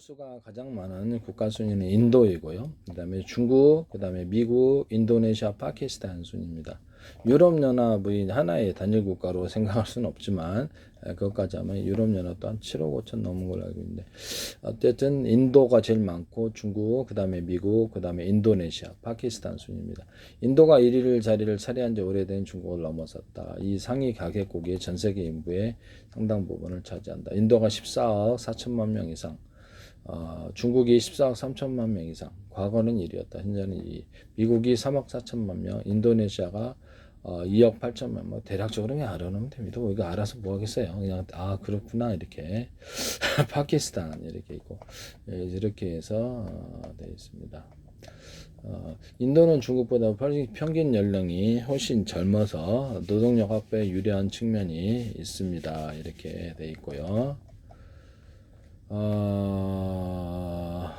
인구수가 가장 많은 국가 순위는 인도이고요. 그다음에 중국, 그다음에 미국, 인도네시아, 파키스탄 순입니다. 유럽 연합의 하나의 단일 국가로 생각할 수는 없지만 에, 그것까지 하면 유럽 연합도 한 7억 5천 넘은 걸로 알고 있는데 어쨌든 인도가 제일 많고 중국, 그다음에 미국, 그다음에 인도네시아, 파키스탄 순입니다. 인도가 1위 자리를 차지한 지 오래된 중국을 넘어섰다. 이 상위 가계국이 전 세계 인구의 상당 부분을 차지한다. 인도가 14억 4천만 명 이상, 어, 중국이 14억 3천만 명 이상, 과거는 1위였다. 현재는 2위. 미국이 3억 4천만 명, 인도네시아가 어, 2억 8천만 뭐 대략적으로 그냥 알아놓으면 됩니다. 뭐 이거 알아서 뭐 하겠어요. 그냥 아 그렇구나 이렇게 파키스탄 이렇게 있고 예, 이렇게 해서 어, 되어 있습니다. 어, 인도는 중국보다 평- 평균 연령이 훨씬 젊어서 노동력 확보에 유리한 측면이 있습니다. 이렇게 돼 있고요. 어,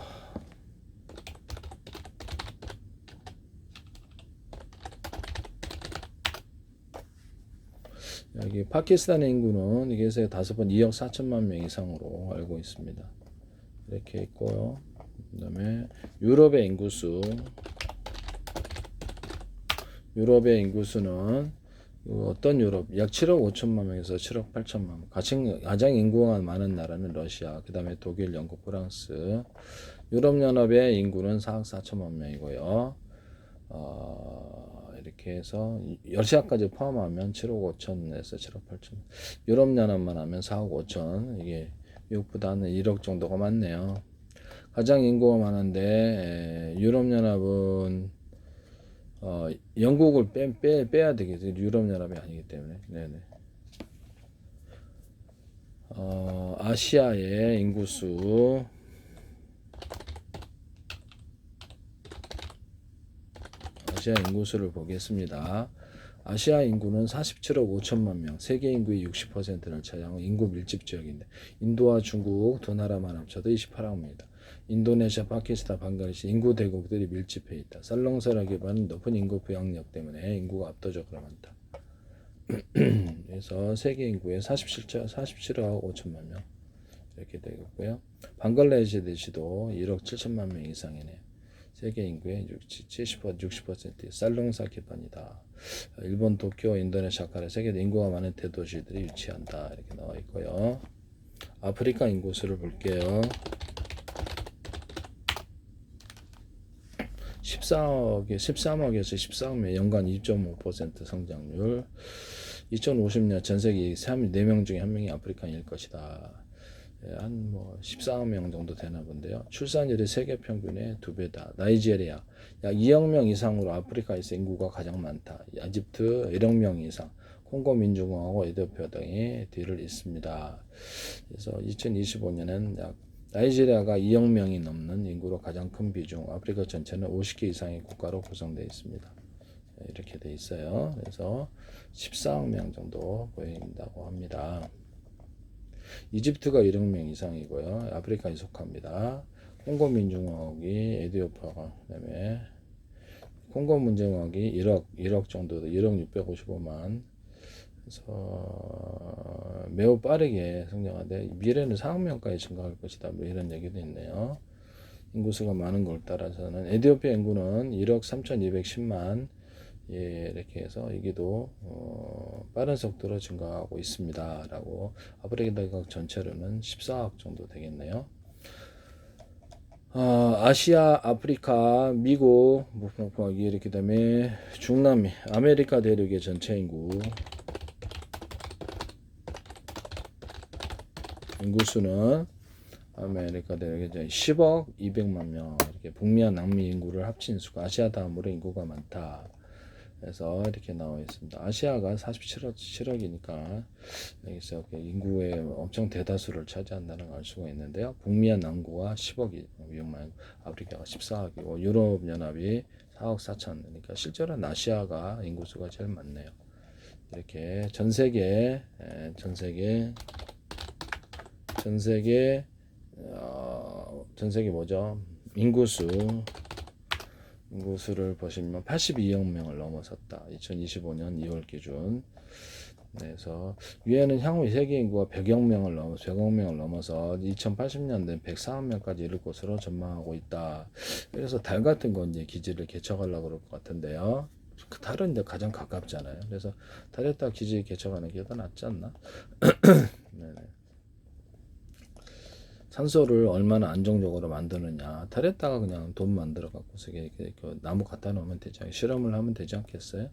여기 파키스탄 인구는 이게 서 다섯 번 2억 4천만 명 이상으로 알고 있습니다. 이렇게 있고요. 그다음에 유럽의 인구수 유럽의 인구수는 그 어떤 유럽 약 7억 5천만 명에서 7억 8천만 명. 가장, 가장 인구가 많은 나라는 러시아, 그 다음에 독일, 영국, 프랑스. 유럽연합의 인구는 4억 4천만 명이고요. 어, 이렇게 해서 이- 러시아까지 포함하면 7억 5천에서 7억 8천. 유럽연합만 하면 4억 5천. 이게 미국보다는 1억 정도가 많네요. 가장 인구가 많은데 에, 유럽연합은 어, 영국을 빼, 빼, 빼야 되겠죠. 유럽연합이 아니기 때문에. 네네. 어, 아시아의 인구수. 아시아 인구수를 보겠습니다. 아시아 인구는 47억 5천만 명, 세계 인구의 60%를 차지하고 인구 밀집 지역인데 인도와 중국 두 나라만 합쳐도 28억입니다. 인도네시아, 파키스탄, 방글라데시 인구 대국들이 밀집해 있다. 기반은 높은 인구 부양력 때문에 인구가 압도적으로 많다. 그래서 세계 인구의 47, 47억 5천만 명 이렇게 되겠고요. 방글라데시도 1억 7천만 명 이상이네요. 세계 인구의 70% 60% 쌀농사 기반이다. 일본 도쿄, 인도네시아, 카라 세계 인구가 많은 대도시들이 위치한다. 이렇게 나와 있고요. 아프리카 인구수를 볼게요. 14억에 13억에서 14억 명 연간 2.5% 성장률. 2050년 전 세계 3, 4명 중에 한 명이 아프리카인일 것이다. 예, 한뭐 14억 명 정도 되나 본데요. 출산율이 세계 평균의 두 배다. 나이지리아 약 2억 명 이상으로 아프리카에서 인구가 가장 많다. 이집트 1억 명 이상. 콩고 민주공화국, 에티오피아 등이 뒤를 잇습니다. 그래서 2025년엔 약 나이지리아가 2억 명이 넘는 인구로 가장 큰 비중, 아프리카 전체는 50개 이상의 국가로 구성되어 있습니다. 네, 이렇게 돼 있어요. 그래서 14억 명 정도 보인다고 합니다. 이집트가 1억 명 이상이고요. 아프리카에 속합니다. 콩고 민주공화국이 에디오피아가 그다음에 콩고 민주공화국이 1억 1억 정도 1억 655만 그래서 매우 빠르게 성장하되 미래는 4억 명까지 증가할 것이다. 뭐 이런 얘기도 있네요. 인구수가 많은 걸 따라서는 에디오피아 인구는 1억 3,210만 예, 이렇게 해서 이게도 어, 빠른 속도로 증가하고 있습니다라고 아프리카 전체로는 14억 정도 되겠네요. 어, 아시아, 아프리카, 미국, 뭐, 뭐, 뭐, 이렇게 다음에 중남미, 아메리카 대륙의 전체 인구 인구수는 아메리카 이제 10억 200만 명 이렇게 북미와 남미 인구를 합친 수가 아시아 다음으로 인구가 많다. 그래서 이렇게 나와 있습니다. 아시아가 47억 7억이니까 여기서 그 인구의 엄청 대다수를 차지한다는 걸 알 수가 있는데요. 북미와 남구가 10억이 위험한 아프리카가 14억이고 유럽 연합이 4억 4천. 그러니까 실제로는 아시아가 인구수가 제일 많네요. 이렇게 전 세계 에, 전 세계 전 세계 어, 전 세계 뭐죠? 인구수 인구수를 보시면 82억 명을 넘어섰다. 2025년 2월 기준 네, 그래서 유엔은 향후 세계 인구가 100억 명을 넘어 100억 명을 넘어서 2080년대 104억 명까지 이를 것으로 전망하고 있다. 그래서 달 같은 건 이제 기지를 개척하려고 그럴 것 같은데요. 그 달은 이제 가장 가깝잖아요. 그래서 달에다 기지 개척하는 게 더 낫지 않나? 네네. 산소를 얼마나 안정적으로 만드느냐. 달에다가 그냥 돈 만들어 갖고서 이렇게 그 나무 갖다 놓으면 되죠. 실험을 하면 되지 않겠어요?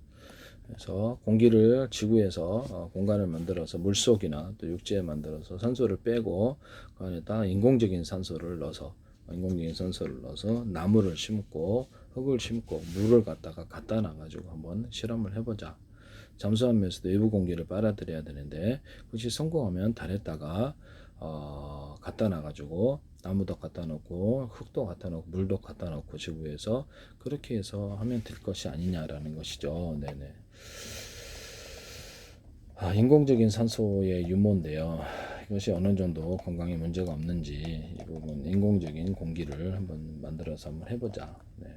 그래서 공기를 지구에서 어, 공간을 만들어서 물 속이나 또 육지에 만들어서 산소를 빼고 그 안에다 인공적인 산소를 넣어서 인공적인 산소를 넣어서 나무를 심고 흙을 심고 물을 갖다가 갖다 놔가지고 한번 실험을 해보자. 잠수하면서도 외부 공기를 빨아들여야 되는데 그것이 성공하면 달에다가 어, 갖다 놔가지고 나무도 갖다 놓고 흙도 갖다 놓고 물도 갖다 놓고 지구에서 그렇게 해서 하면 될 것이 아니냐라는 것이죠. 네네. 아, 인공적인 산소의 유무인데요. 이것이 어느 정도 건강에 문제가 없는지 이 부분 인공적인 공기를 한번 만들어서 한번 해보자. 네.